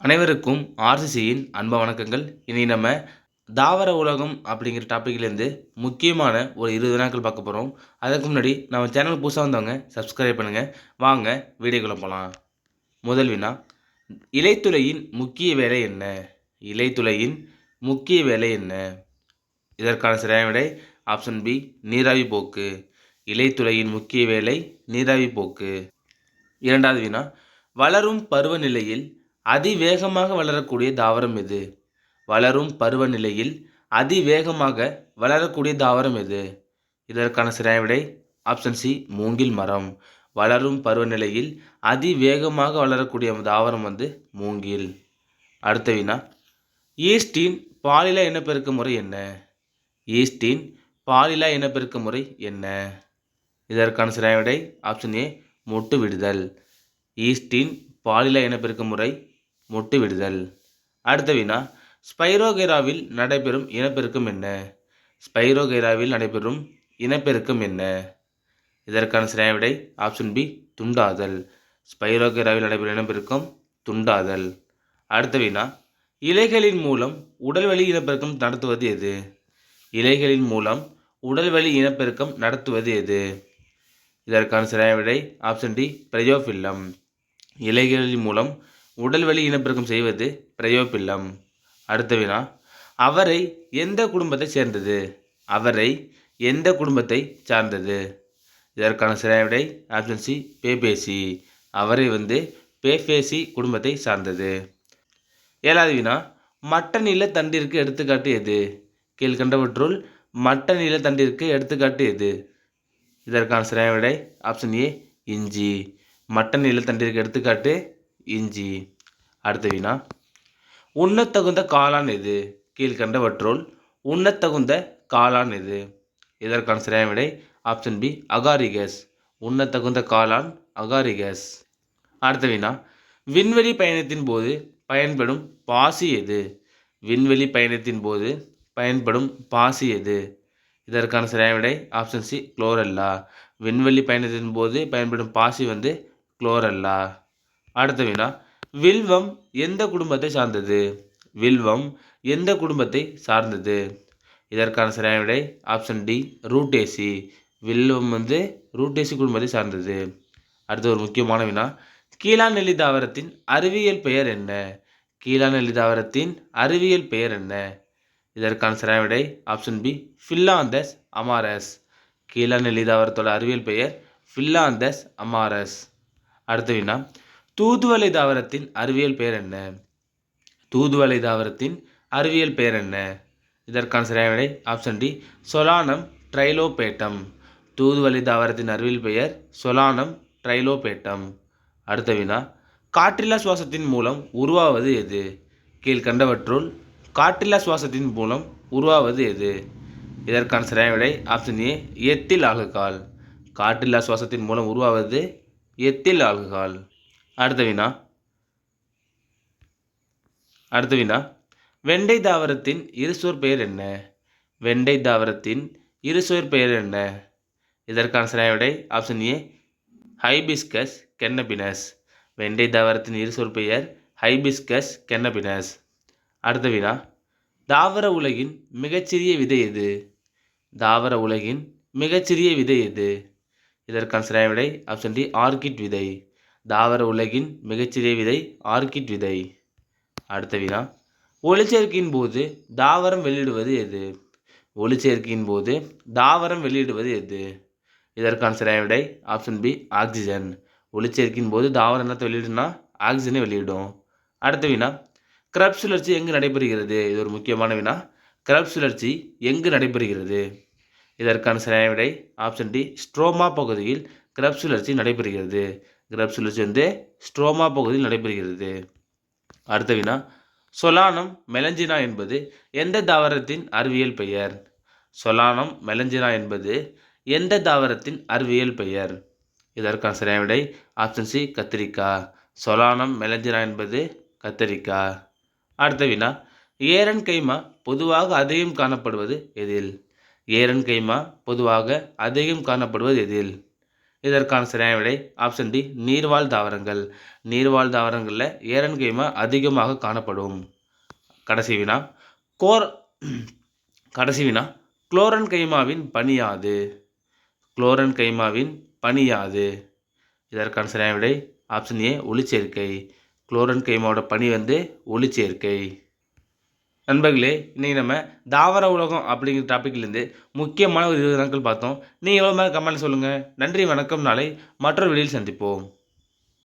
அனைவருக்கும் ஆர்சிசியின் அன்ப வணக்கங்கள். இனி நம்ம தாவர உலகம் அப்படிங்கிற டாப்பிக்லேருந்து முக்கியமான ஒரு இருபது நாட்கள் பார்க்க போகிறோம் அதுக்கு முன்னாடி நம்ம சேனல் புதுசாக வந்தவங்க சப்ஸ்கிரைப் பண்ணுங்கள் வாங்க வீடியோக்குள்ள போகலாம் முதல் வினா இலைத்துளையின் முக்கிய வேலை என்ன? இலைத்துளையின் முக்கிய வேலை என்ன? இதற்கான சரியான விடை ஆப்ஷன் பி நீராவி போக்கு. இலைத்துளையின் முக்கிய வேலை நீராவி போக்கு. இரண்டாவது வினா வளரும் பருவநிலையில் அதிவேகமாக வளரக்கூடிய தாவரம் எது? வளரும் பருவநிலையில் அதிவேகமாக வளரக்கூடிய தாவரம் எது? இதற்கான சரியான விடை ஆப்ஷன் சி மூங்கில் மரம். வளரும் பருவநிலையில் அதிவேகமாக வளரக்கூடிய தாவரம் வந்து மூங்கில். அடுத்த வினா ஈஸ்டின் பாலில இனப்பெருக்க முறை என்ன? ஈஸ்டின் பாலில இனப்பெருக்க முறை என்ன? இதற்கான சரியான விடை ஆப்ஷன் ஏ மொட்டு விடுதல். ஈஸ்டின் பாலில இனப்பெருக்க முறை மொட்டு விடுதல் அடுத்த வினா ஸ்பைரோகெராவில் நடைபெறும் இனப்பெருக்கம் என்ன? ஸ்பைரோகெராவில் நடைபெறும் இனப்பெருக்கம் என்ன? இதற்கான சரியான விடை ஆப்ஷன் பி துண்டாதல். ஸ்பைரோகெராவில் நடைபெறும் இனப்பெருக்கம் துண்டாதல். அடுத்த வினா இலைகளின் மூலம் உடல்வழி இனப்பெருக்கம் நடத்துவது எது? இலைகளின் மூலம் உடல்வழி இனப்பெருக்கம் நடத்துவது எது? இதற்கான சரியான விடை ஆப்ஷன் டி பிரயோஃபில்லம். இலைகளின் மூலம் உடல் வழி இனப்பெருக்கம் செய்வது பிரயோபில்லம் அடுத்த வினா அவரை எந்த குடும்பத்தை சேர்ந்தது? அவரை எந்த குடும்பத்தை சார்ந்தது? இதற்கான சரியான விடை ஆப்ஷன் சி பேபேசி. அவரை வந்து பேபேசி குடும்பத்தை சார்ந்தது. ஏழாவது வினா மட்ட நில தண்டிற்கு எடுத்துக்காட்டு எது? கீழ்கண்டவற்றுள் மட்ட நில தண்டிற்கு எடுத்துக்காட்டு எது? இதற்கான சரியான விடை ஆப்ஷன் ஏ இஞ்சி. மட்ட நில தண்டிற்கு எடுத்துக்காட்டு இஞ்சி. அடுத்த வினா உண்ணத்தகுந்த காளான் எது? கீழ்கண்டவற்றுள் உண்ணத்தகுந்த காளான் எது? இதற்கான சரியான விடை ஆப்ஷன் பி அகாரிகஸ். உண்ணத்தகுந்த காளான் அகாரிகஸ். அடுத்த வினா விண்வெளி பயணத்தின் போது பயன்படும் பாசி எது? விண்வெளி பயணத்தின் போது பயன்படும் பாசி எது? இதற்கான சரியான விடை ஆப்ஷன் சி குளோரல்லா விண்வெளி பயணத்தின் போது பயன்படும் பாசி வந்து குளோரல்லா அடுத்த வினா வில்வம் எந்த குடும்பத்தை சார்ந்தது? வில்வம் எந்த குடும்பத்தை சார்ந்தது? இதற்கான சரியான விடை ஆப்ஷன் டி ரூட்டேசி வில்வம் வந்து ரூட்டேசி குடும்பத்தை சார்ந்தது. அடுத்து ஒரு முக்கியமான வினா கீழாநெல்லி தாவரத்தின் அறிவியல் பெயர் என்ன? கீழாநெல்லி தாவரத்தின் அறிவியல் பெயர் என்ன? இதற்கான சரியான விடை ஆப்ஷன் பி ஃபில்லாந்தஸ் அமாரஸ் கீழாநெல்லி தாவரத்தோட அறிவியல் பெயர் ஃபில்லாந்தஸ் அமாரஸ் அடுத்த வினா தூதுவளை தாவரத்தின் அறிவியல் பெயர் என்ன? தூதுவளை தாவரத்தின் அறிவியல் பெயர் என்ன? இதற்கான சரியான விடை ஆப்ஷன் டி சொலானம் ட்ரைலோபேட்டம். தூதுவளை தாவரத்தின் அறிவியல் பெயர் சொலானம் ட்ரைலோபேட்டம். அடுத்த வினா காற்றில்லா சுவாசத்தின் மூலம் உருவாவது எது? கீழ்கண்டவற்றுள் காற்றில்லா சுவாசத்தின் மூலம் உருவாவது எது? இதற்கான சரியான விடை ஆப்ஷன் ஏ எத்தில் ஆல்கஹால் காற்றில்லா சுவாசத்தின் மூலம் உருவாவது எத்தில் ஆல்கஹால் அடுத்த வினா அடுத்த வினா வெண்டை தாவரத்தின் இருசோர் பெயர் என்ன? வெண்டை தாவரத்தின் இருசோர் பெயர் என்ன? இதற்கான சரியான விடை ஆப்ஷன் ஏ ஹைபிஸ்கஸ் கென்னபினஸ் வெண்டை தாவரத்தின் இருசொல் பெயர் ஹைபிஸ்கஸ் கென்னபினஸ் அடுத்த வினா தாவர உலகின் மிகச்சிறிய விதை எது? தாவர உலகின் மிகச்சிறிய விதை எது? இதற்கான சரியான விடை ஆப்ஷன் டி ஆர்கிட் விதை. தாவர உலகின் மிகச்சிறிய விதை ஆர்கிட் விதை. அடுத்த வினா. ஒளிச்சேர்க்கையின் போது தாவரம் வெளியிடுவது எது? ஒளிச்சேர்க்கையின் போது தாவரம் வெளியிடுவது எது? இதற்கான சரியான விடை ஆப்ஷன் பி ஆக்சிஜன் ஒளிச்சேர்க்கையின் போது தாவரம் என்னத்தை வெளியிடுனா ஆக்சிஜனை வெளியிடும். அடுத்த வினா. கிரப் சுழற்சி எங்கு நடைபெறுகிறது? இது ஒரு முக்கியமான வினா. கிரப் சுழற்சி எங்கு நடைபெறுகிறது? இதற்கான சரியான விடை ஆப்ஷன் டி ஸ்ட்ரோமா பகுதியில் கிரப் சுழற்சி நடைபெறுகிறது. கிரப் சுழற்சி வந்து ஸ்ட்ரோமா பகுதியில் நடைபெறுகிறது. அடுத்த வினா சொலானம் மெலஞ்சினா என்பது எந்த தாவரத்தின் அறிவியல் பெயர்? சொலானம் மெலஞ்சினா என்பது எந்த தாவரத்தின் அறிவியல் பெயர்? இதற்கான சரியான விடை ஆப்ஷன் சி கத்திரிக்காய் சொலானம் மெலஞ்சினா என்பது கத்திரிக்காய் அடுத்த வினா ஏரன் கைமா பொதுவாக அதிகம் காணப்படுவது எதில்? ஏரன் கைமா பொதுவாக அதிகம் காணப்படுவது எதில்? இதற்கான சரியான விடை ஆப்ஷன் டி நீர்வாழ் தாவரங்கள். நீர்வாழ் தாவரங்களில் ஏரன் கைமா அதிகமாக காணப்படும். கடைசி வினா. கோர் கடைசி வினா. குளோரன் கைமாவின் பணியாது குளோரன் கைமாவின் பணியாது இதற்கான சரியான விடை ஆப்ஷன் ஏ ஒளிச்சேர்க்கை. குளோரன் கைமாவோட பணி வந்து ஒளிச்சேர்க்கை. நண்பர்களே இன்றைக்கி நம்ம தாவர உலகம் அப்படிங்கிற டாப்பிக்லேருந்து முக்கியமான ஒரு இருபது நாட்கள் பார்த்தோம். நீங்கள் எவ்வளோ மேலே கமெண்ட் சொல்லுங்கள் நன்றி வணக்கம். நாளை மற்றொரு வெளியில் சந்திப்போம்.